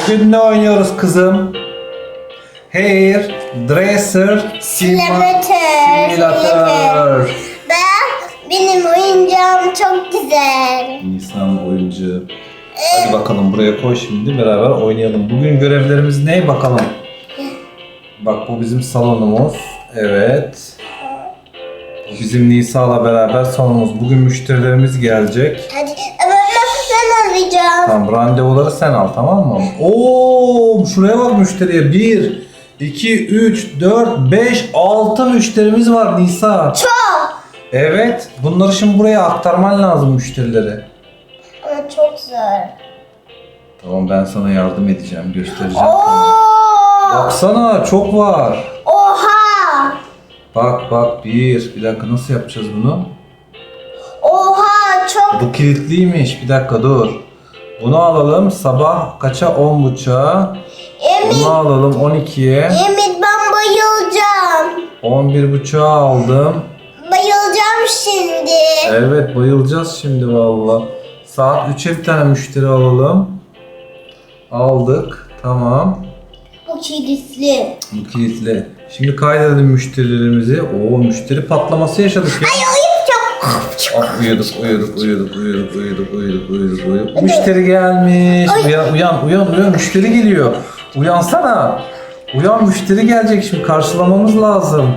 Bugün ne oynuyoruz kızım? Hair Dresser Simulator. Simulator. Ben, benim oyuncağım çok güzel. Nisan oyuncu. Hadi bakalım buraya koy şimdi beraber oynayalım. Bugün görevlerimiz ne bakalım? Bak bu bizim salonumuz. Evet. Bu bizim Nisa'la beraber salonumuz. Bugün müşterilerimiz gelecek. Hadi ben, alacağım. Tamam randevuları sen al tamam mı? Oo şuraya bak müşteriye. 1, 2, 3, 4, 5, 6 müşterimiz var Nisa. Çok. Evet. Bunları şimdi buraya aktarman lazım müşterilere. Ama çok zor. Tamam ben sana yardım edeceğim. Göstereceğim. Oo. Baksana çok var. Oha. Bak bak bir. Bir dakika nasıl yapacağız bunu? Çok. Bu kilitliymiş. Bir dakika dur. Bunu alalım sabah kaça? 10 buçuğa. Emit, Bunu alalım 12'ye. Emit ben bayılacağım. 11 buçuğa aldım. Bayılacağım şimdi. Evet bayılacağız şimdi valla. Saat 3'e bir tane müşteri alalım. Aldık. Tamam. Bu kilitli. Bu kilitli. Şimdi kaydedelim müşterilerimizi. Oo müşteri patlaması yaşadık ya. Ay çok. Ah, uyuduk, uyuduk, uyuduk, uyuduk, uyuduk, uyuduk, uyuduk, uyuduk. Müşteri gelmiş. Uyan, uyan, uyan, uyan. Müşteri geliyor. Uyansana. Uyan müşteri gelecek şimdi. Karşılamamız lazım.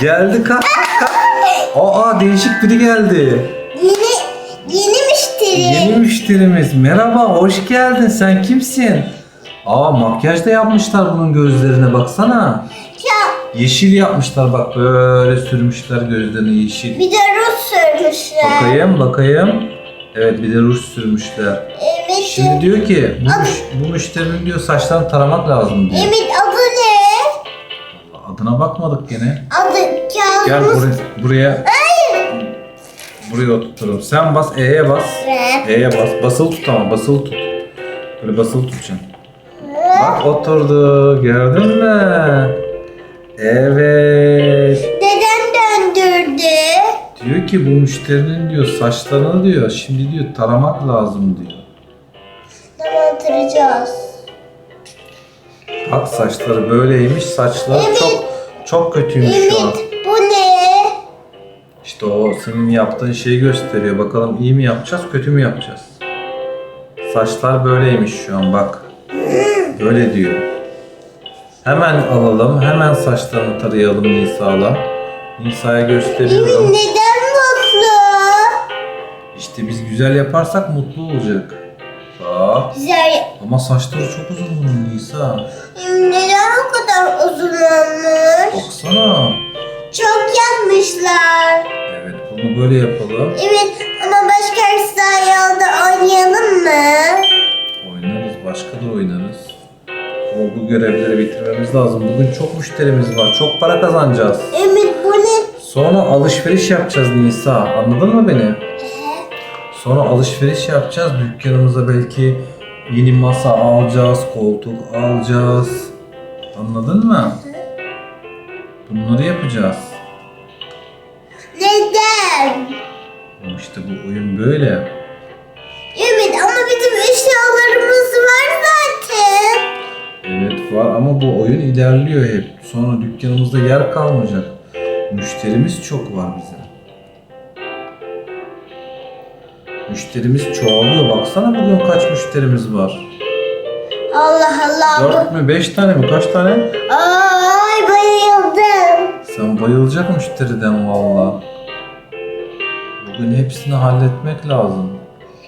geldi kalk, kalk. Aa değişik biri geldi. Yeni, yeni müşteri. Yeni müşterimiz. Merhaba, hoş geldin. Sen kimsin? Aa makyaj da yapmışlar bunun gözlerine baksana. Ya, Yeşil yapmışlar bak böyle sürmüşler gözlerine yeşil. bir de Rus sürmüşler. Bakayım bakayım. Evet bir de ruj sürmüşler. Emit, Şimdi diyor ki bu, müş- bu müşterinin diyor saçlarını taramak lazım diyor. Emit adı ne? Adına bakmadık gene. Adı Gel buraya. Buraya. Buraya oturtalım. Sen bas E'ye bas. Evet. E'ye bas. Basılı tut ama basılı tut. Böyle basılı tutacaksın. Bak oturdu. Gördün mü? Evet. Dedem döndürdü. Diyor ki bu müşterinin diyor saçlarını diyor şimdi diyor taramak lazım diyor. Tamam oturacağız. Bak saçları böyleymiş. Saçları Evet. çok çok kötüymüş şu an. Emit bu ne? İşte o senin yaptığın şeyi gösteriyor. Bakalım iyi mi yapacağız, kötü mü yapacağız? Saçlar böyleymiş şu an bak. Böyle diyor. Hemen alalım, hemen saçlarını tarayalım Nisa'la. Nisa'ya gösteriyorum. Neden mutlu? İşte biz güzel yaparsak mutlu olacak. Bak. Güzel. Ama saçları çok uzun bunun Nisa. Neden o kadar uzun olmuş? Baksana. Çok yapmışlar. Evet bunu böyle yapalım. Evet ama başka sayalda oynayalım mı? Oynarız, başka da oynarız. Bu görevleri bitirmemiz lazım. Bugün çok müşterimiz var. Çok para kazanacağız. Emit bu ne? Sonra alışveriş yapacağız Nisa. Anladın mı beni? Sonra alışveriş yapacağız. Dükkanımıza belki yeni masa alacağız, koltuk alacağız. Anladın mı? Bunları yapacağız. Neden? İşte bu oyun böyle. Var ama bu oyun ilerliyor hep. Sonra dükkanımızda yer kalmayacak. Müşterimiz çok var bize. Müşterimiz çoğalıyor. Baksana bugün kaç müşterimiz var. Allah Allah. Dört mü? Beş tane mi? Kaç tane? Ay bayıldım. Sen bayılacak müşteriden valla. Bugün hepsini halletmek lazım.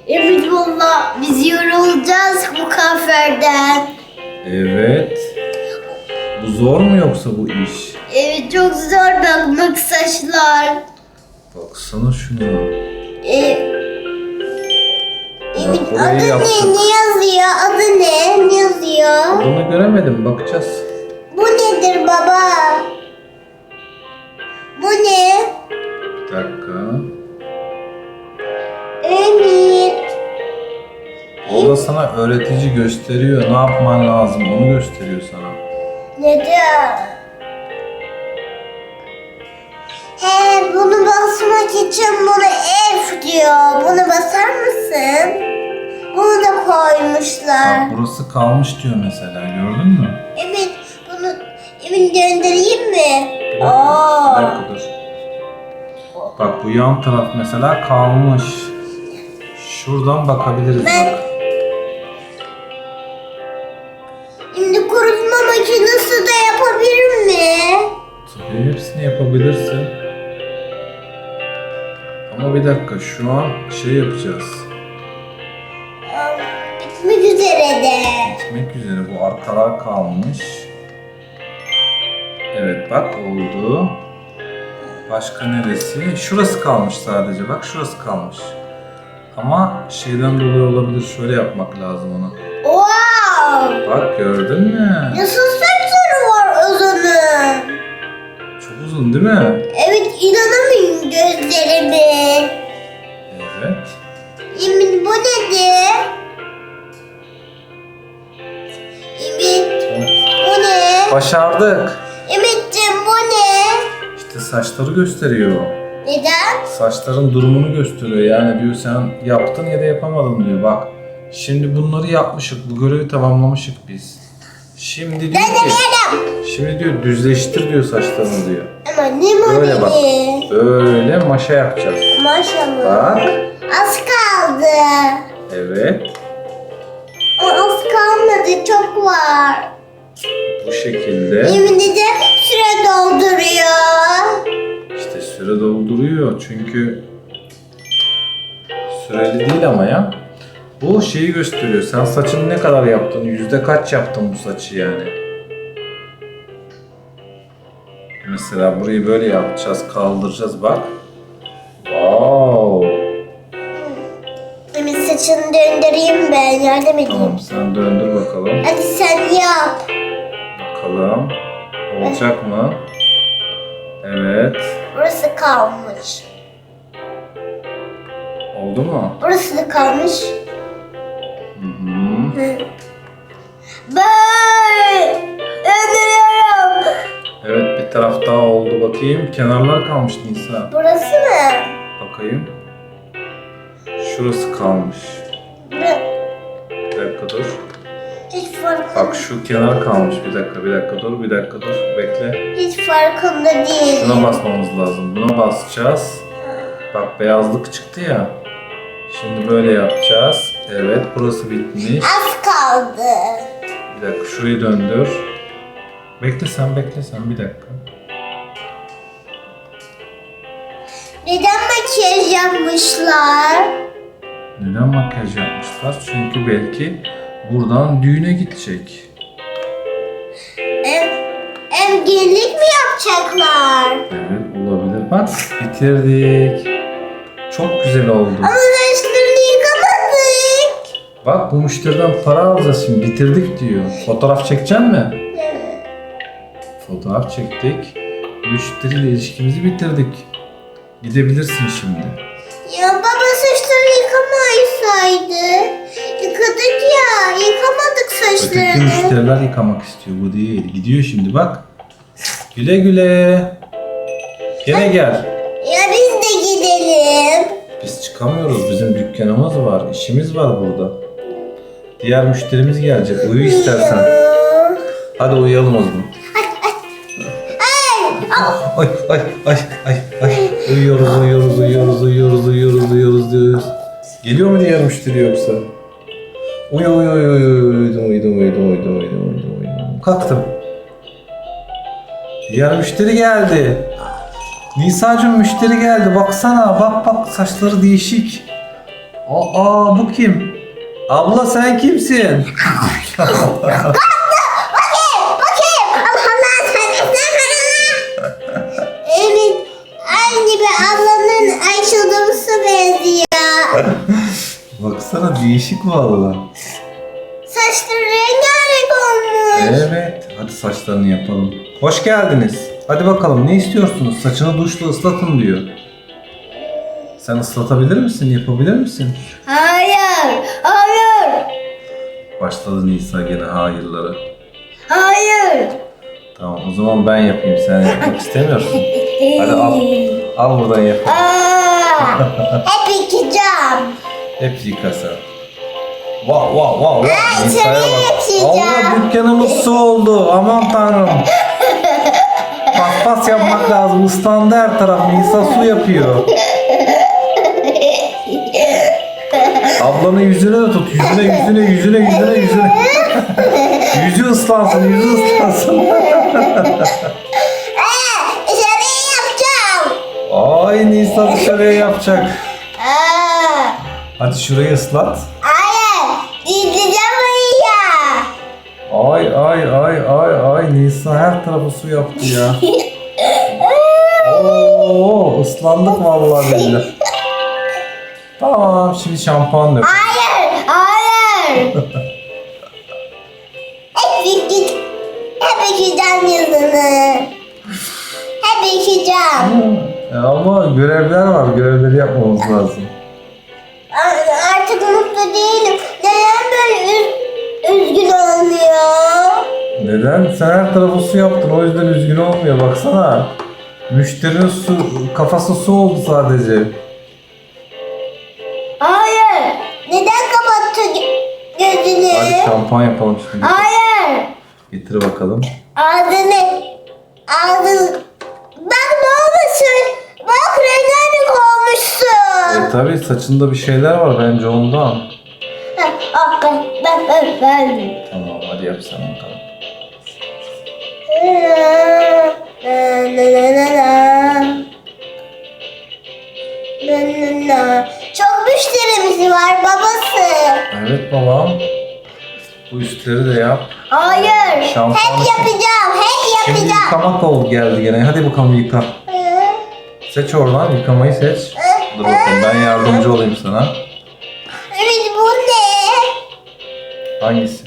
Evet valla biz yorulacağız bu kaferden. Evet. Bu zor mu yoksa bu iş? Evet çok zor bakmak saçlar. Baksana şuna. Ee, Evet Bak, adı yaptık. ne? Ne yazıyor? Adı ne? Ne yazıyor? Bunu göremedim. Bakacağız. Sana öğretici gösteriyor. Ne yapman lazım onu gösteriyor sana. Neden? He bunu basmak için bunu F diyor. Bunu basar mısın? Bunu yapmışlar. Bak burası kalmış diyor mesela gördün mü? Evet bunu evin döndüreyim mi? Bir dakika, Aa. bir dakika dur. Bak bu yan taraf mesela kalmış. Şuradan bakabiliriz Ben- bak. Şu an şey yapacağız. Bitmek üzere de. Bitmek üzere bu arkalar kalmış. Evet bak oldu. Başka neresi? Şurası kalmış sadece. Bak şurası kalmış. Ama şeyden dolayı olabilir. Şöyle yapmak lazım onu. Wow! Bak gördün mü? Nasıl saçları var uzunun? Çok uzun değil mi? Evet inanamıyorum gözlerime. Emin bu nedir? Emin bu ne? Başardık. Emit'ciğim bu ne? İşte saçları gösteriyor. Neden? Saçların durumunu gösteriyor. Yani diyor sen yaptın ya da yapamadın diyor. Bak şimdi bunları yapmışık. Bu görevi tamamlamışık biz. Şimdi diyor ki şimdi diyor düzleştir diyor saçlarını diyor. Ama ne Böyle bak. modeli? Böyle maşa yapacağız. Maşallah. Bak. Az kaldı. Evet. Ama az kalmadı çok var. Bu şekilde. Emin'i de süre dolduruyor. İşte süre dolduruyor çünkü süreli değil ama ya. Bu şeyi gösteriyor. Sen saçını ne kadar yaptın? Yüzde kaç yaptın bu saçı yani? Mesela burayı böyle yapacağız, kaldıracağız bak. Wow. Saçını döndüreyim ben yardım edeyim. Tamam sen döndür bakalım. Hadi sen yap. Bakalım. Olacak mı? Evet. Burası kalmış. Oldu mu? Burası da kalmış. Hı hı. Hı. Ben döndürüyorum. Evet bir taraf daha oldu bakayım. Kenarlar kalmış Nisa. Burası mı? Bakayım. Şurası kalmış. Bir dakika dur. Hiç farkında, Bak şu kenar kalmış. Bir dakika, bir dakika dur, bir dakika dur. Bekle. hiç farkında değilim. Şuna basmamız lazım. Buna basacağız. Bak beyazlık çıktı ya. Şimdi böyle yapacağız. Evet burası bitmiş. Az kaldı. Bir dakika şurayı döndür. Bekle sen bekle sen bir dakika. Neden makyaj yapmışlar? Neden makyaj yapmışlar? Çünkü belki buradan düğüne gidecek. Em gelinlik mi yapacaklar? Evet olabilir. Bak bitirdik. Çok güzel oldu. Ama saçlarını yıkamadık. Bak bu müşteriden para alacağız şimdi. Bitirdik diyor. Fotoğraf çekecek mi? Fotoğraf çektik. Müşteriyle ilişkimizi bitirdik. Gidebilirsin şimdi. Ya baba saçları yıkamaysaydı. Yıkadık ya. Yıkamadık Öteki saçlarını. müşteriler yıkamak istiyor. Bu değil. Gidiyor şimdi bak. Güle güle. Gene gel. Ya biz de gidelim. Biz çıkamıyoruz. Bizim dükkanımız var. işimiz var burada. Diğer müşterimiz gelecek. Uyu istersen. Ya. Hadi uyuyalım o zaman. Ay ay ay ay ay. Uyuyoruz uyuyoruz uyuyoruz uyuyoruz uyuyoruz uyuyoruz uyuyoruz. Geliyor mu diğer müşteri yoksa? Uyu uyu uyu uyu uyudum uyudum uyudum uyudum uyudum uyudum uyudum. Kalktım. Diğer müşteri geldi. Nisa'cığım müşteri geldi. Baksana bak bak saçları değişik. Aa bu kim? Abla sen kimsin? değişik valla. Saçları rengarenk olmuş. Evet. Hadi saçlarını yapalım. Hoş geldiniz. Hadi bakalım ne istiyorsunuz? Saçını duşla ıslatın diyor. Sen ıslatabilir misin? Yapabilir misin? Hayır. Hayır. Başladı Nisa gene hayırları. Hayır. Tamam o zaman ben yapayım. Sen yapmak istemiyorsun. Hadi al. Al buradan yap. Aa, hep yıkayacağım. Hep yıka vah vah vah. Ay, Nisa'ya bak. Allah dükkanımız su oldu. Aman tanrım. Paspas yapmak lazım. Islandı her taraf. Nisa su yapıyor. Ablanın yüzüne de tut. Yüzüne yüzüne yüzüne yüzüne yüzüne. yüzü ıslansın yüzü ıslansın. Ee, şöyle yapacağım. Ay Nisa dışarıya yapacak. Hadi şurayı ıslat. Ay ay ay ay ay Nisa her tarafı su yaptı ya. Oo ıslandık vallahi billahi. Tamam şimdi şampuan dök. Hayır, hayır. hep. Hep yıkayacağım yüzünü. Hep yıkayacağım. E ama görevler var. Görevleri yapmamız lazım. Artık mutlu değilim. Neden böyle üz- üzgün olmuyor? Neden? Sen her tarafı su yaptın. O yüzden üzgün olmuyor. Baksana. Müşterinin su, kafası su oldu sadece. Hayır. Neden kapattı gö- gözünü? Hadi şampuan yapalım şimdi. Hayır. Getir bakalım. Ağzını. Ağzını. Bak ne olmuşsun? Bak rengarenk olmuşsun. E tabi saçında bir şeyler var bence ondan. Ben, ben, ben, ben. Tamam hadi yap sen bakalım. Çok müşterimiz var babası. Evet babam. Bu üstleri de yap. Hayır. Şampuanı- Hep yapacağım. Hep Şimdi yapacağım. yıkamak oldu geldi gene. Hadi bakalım yıka. Seç oradan yıkamayı seç. Dur bakalım ben yardımcı olayım sana. Evet bu ne? Hangisi?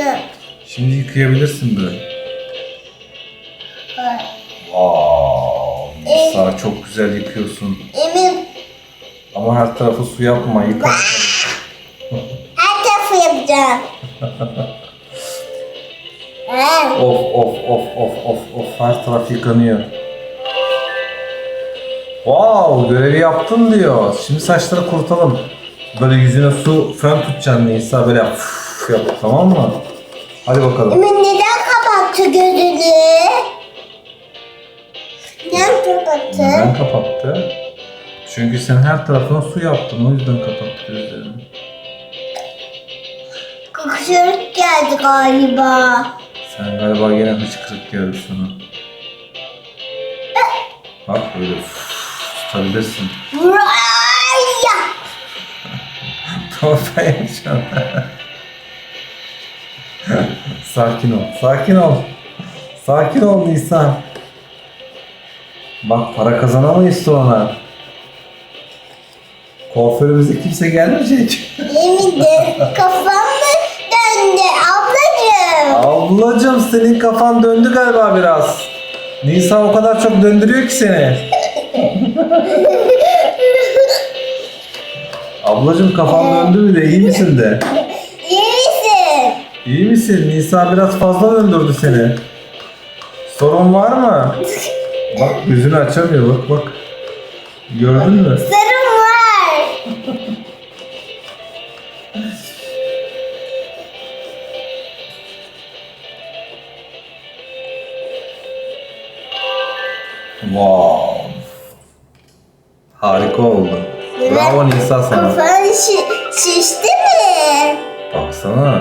Ya. Şimdi yıkayabilirsin böyle. Wow, Nisa çok güzel yıkıyorsun. Emin Ama her tarafı su yapma. Yıka. her tarafı yapacağım. Of of of of of of her taraf yıkanıyor. Wow görevi yaptın diyor. Şimdi saçları kurutalım. Böyle yüzüne su fön tutacaksın Nisa böyle yap, yap tamam mı? Hadi bakalım. Emin neden kapattı gözünü? Neden kapattı? Neden kapattı? Çünkü sen her tarafına su yaptın o yüzden kapattı gözlerini. Kıkışırık geldi galiba. Sen galiba gene hıçkırık geldi sana. Bak böyle tutabilirsin. Buraya. Tamam ben yapacağım. sakin ol, sakin ol. Sakin ol Nisan. Bak para kazanamayız sonra. Kuaförümüze kimse gelmeyecek. Emin de kafam mı döndü ablacığım? Ablacım senin kafan döndü galiba biraz. Nisa o kadar çok döndürüyor ki seni. Ablacım kafan döndü mü de iyi misin de? İyi misin? İyi misin? Nisa biraz fazla döndürdü seni. Sorun var mı? Bak gözünü açamıyor bak bak. Gördün mü? Sarım var. Wow. Harika oldu. Bravo Nisa sana. Kafan şi- şişti mi? Baksana.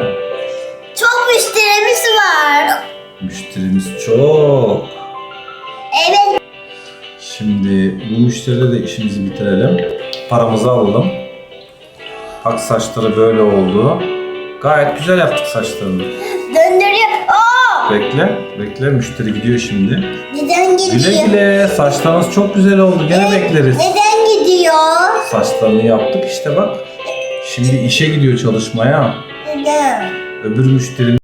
Çok müşterimiz var. Müşterimiz çok. Müşteride de işimizi bitirelim. Paramızı alalım. Bak saçları böyle oldu. Gayet güzel yaptık saçlarını. Döndürüyor. Bekle, bekle. Müşteri gidiyor şimdi. Neden gidiyor? Güle güle. Saçlarınız çok güzel oldu. Gene bekleriz. Neden gidiyor? Saçlarını yaptık işte bak. Şimdi işe gidiyor çalışmaya. Neden? Öbür müşterimiz